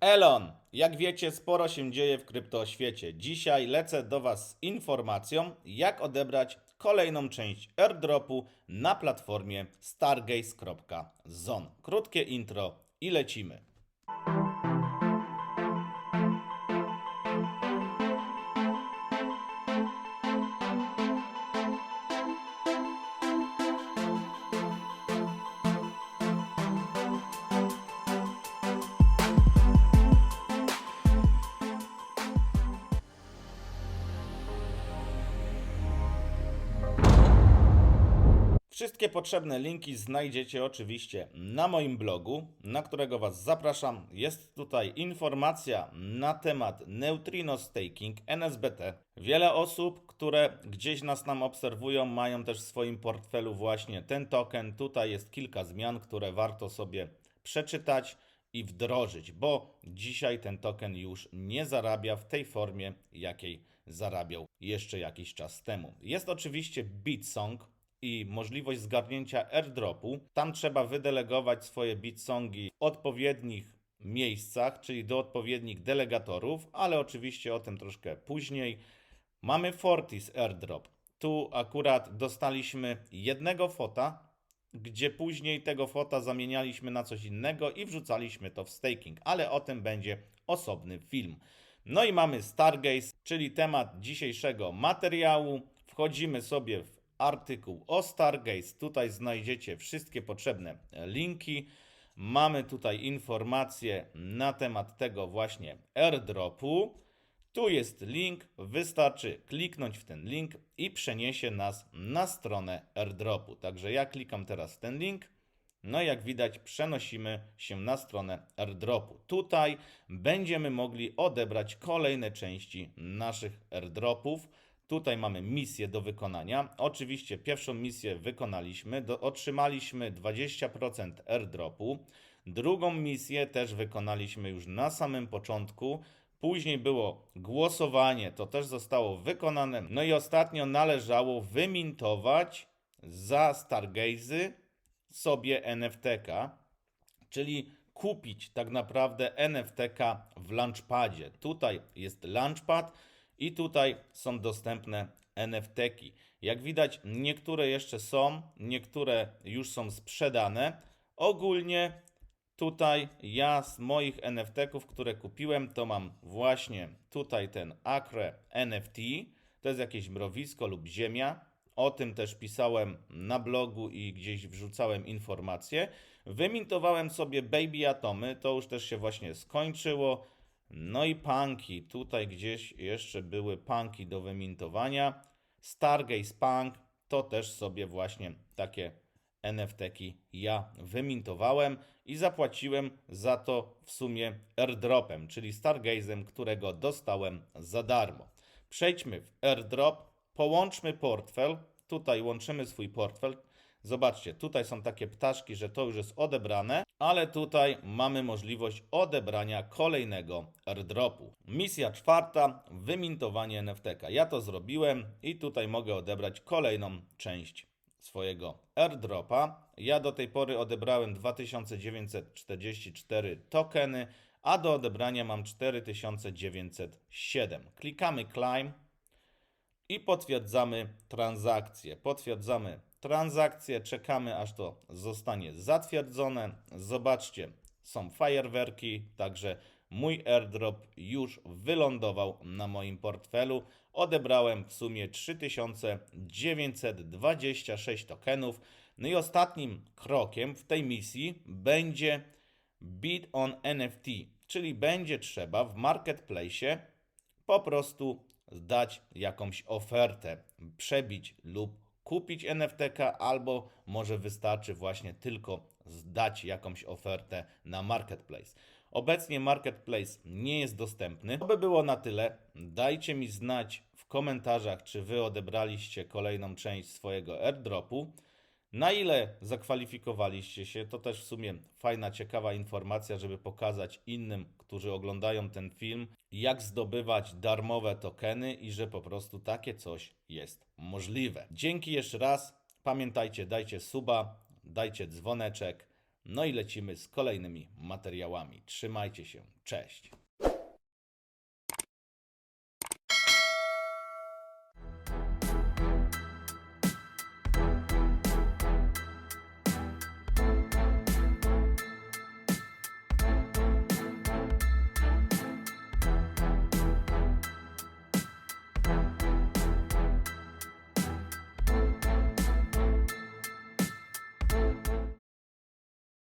Elon, jak wiecie, sporo się dzieje w kryptoświecie. Dzisiaj lecę do Was z informacją, jak odebrać kolejną część airdropu na platformie stargaze.zone. Krótkie intro i lecimy. Wszystkie potrzebne linki znajdziecie oczywiście na moim blogu, na którego Was zapraszam. Jest tutaj informacja na temat Neutrino Staking NSBT. Wiele osób, które gdzieś nas tam obserwują, mają też w swoim portfelu właśnie ten token. Tutaj jest kilka zmian, które warto sobie przeczytać i wdrożyć, bo dzisiaj ten token już nie zarabia w tej formie, jakiej zarabiał jeszcze jakiś czas temu. Jest oczywiście BitSong i możliwość zgarnięcia airdropu. Tam trzeba wydelegować swoje bitsongi w odpowiednich miejscach, czyli do odpowiednich delegatorów, ale oczywiście o tym troszkę później. Mamy Fortis airdrop. Tu akurat dostaliśmy jednego fota, gdzie później tego fota zamienialiśmy na coś innego i wrzucaliśmy to w staking, ale o tym będzie osobny film. No i mamy Stargaze, czyli temat dzisiejszego materiału. Wchodzimy sobie w artykuł o Stargaze. Tutaj znajdziecie wszystkie potrzebne linki. Mamy tutaj informacje na temat tego właśnie airdropu. Tu jest link, wystarczy kliknąć w ten link i przeniesie nas na stronę airdropu. Także ja klikam teraz w ten link. No jak widać, przenosimy się na stronę airdropu. Tutaj będziemy mogli odebrać kolejne części naszych airdropów. Tutaj mamy misję do wykonania. Oczywiście pierwszą misję wykonaliśmy, do, otrzymaliśmy 20% airdropu. Drugą misję też wykonaliśmy już na samym początku. Później było głosowanie, to też zostało wykonane. No i ostatnio należało wymintować za Stargazy sobie NFTK, czyli kupić tak naprawdę NFTK w Launchpadzie. Tutaj jest Launchpad i tutaj są dostępne NFTki. Jak widać, niektóre jeszcze są, niektóre już są sprzedane. Ogólnie tutaj ja z moich NFTków, które kupiłem, to mam właśnie tutaj ten Acre NFT. To jest jakieś mrowisko lub ziemia. O tym też pisałem na blogu i gdzieś wrzucałem informacje. Wymintowałem sobie Baby Atomy, to już też się właśnie skończyło. No i punki. Tutaj gdzieś jeszcze były punki do wymintowania. Stargaze Punk to też sobie właśnie takie NFT-ki ja wymintowałem i zapłaciłem za to w sumie airdropem, czyli Stargaze'em, którego dostałem za darmo. Przejdźmy w airdrop, połączmy portfel. Tutaj łączymy swój portfel. Zobaczcie, tutaj są takie ptaszki, że to już jest odebrane, ale tutaj mamy możliwość odebrania kolejnego airdropu. Misja czwarta, wymintowanie NFTK. Ja to zrobiłem i tutaj mogę odebrać kolejną część swojego airdropa. Ja do tej pory odebrałem 2944 tokeny, a do odebrania mam 4907. Klikamy Climb i potwierdzamy transakcję. Potwierdzamy transakcję, czekamy aż to zostanie zatwierdzone. Zobaczcie, są fajerwerki, także mój airdrop już wylądował na moim portfelu. Odebrałem w sumie 3926 tokenów. No i ostatnim krokiem w tej misji będzie bid on NFT, czyli będzie trzeba w marketplace po prostu dać jakąś ofertę, przebić lub kupić NFTK, albo może wystarczy właśnie tylko zdać jakąś ofertę na marketplace. Obecnie marketplace nie jest dostępny. To by było na tyle. Dajcie mi znać w komentarzach, czy wy odebraliście kolejną część swojego airdropu. Na ile zakwalifikowaliście się, to też w sumie fajna, ciekawa informacja, żeby pokazać innym, którzy oglądają ten film, jak zdobywać darmowe tokeny i że po prostu takie coś jest możliwe. Dzięki jeszcze raz. Pamiętajcie, dajcie suba, dajcie dzwoneczek. No i lecimy z kolejnymi materiałami. Trzymajcie się. Cześć.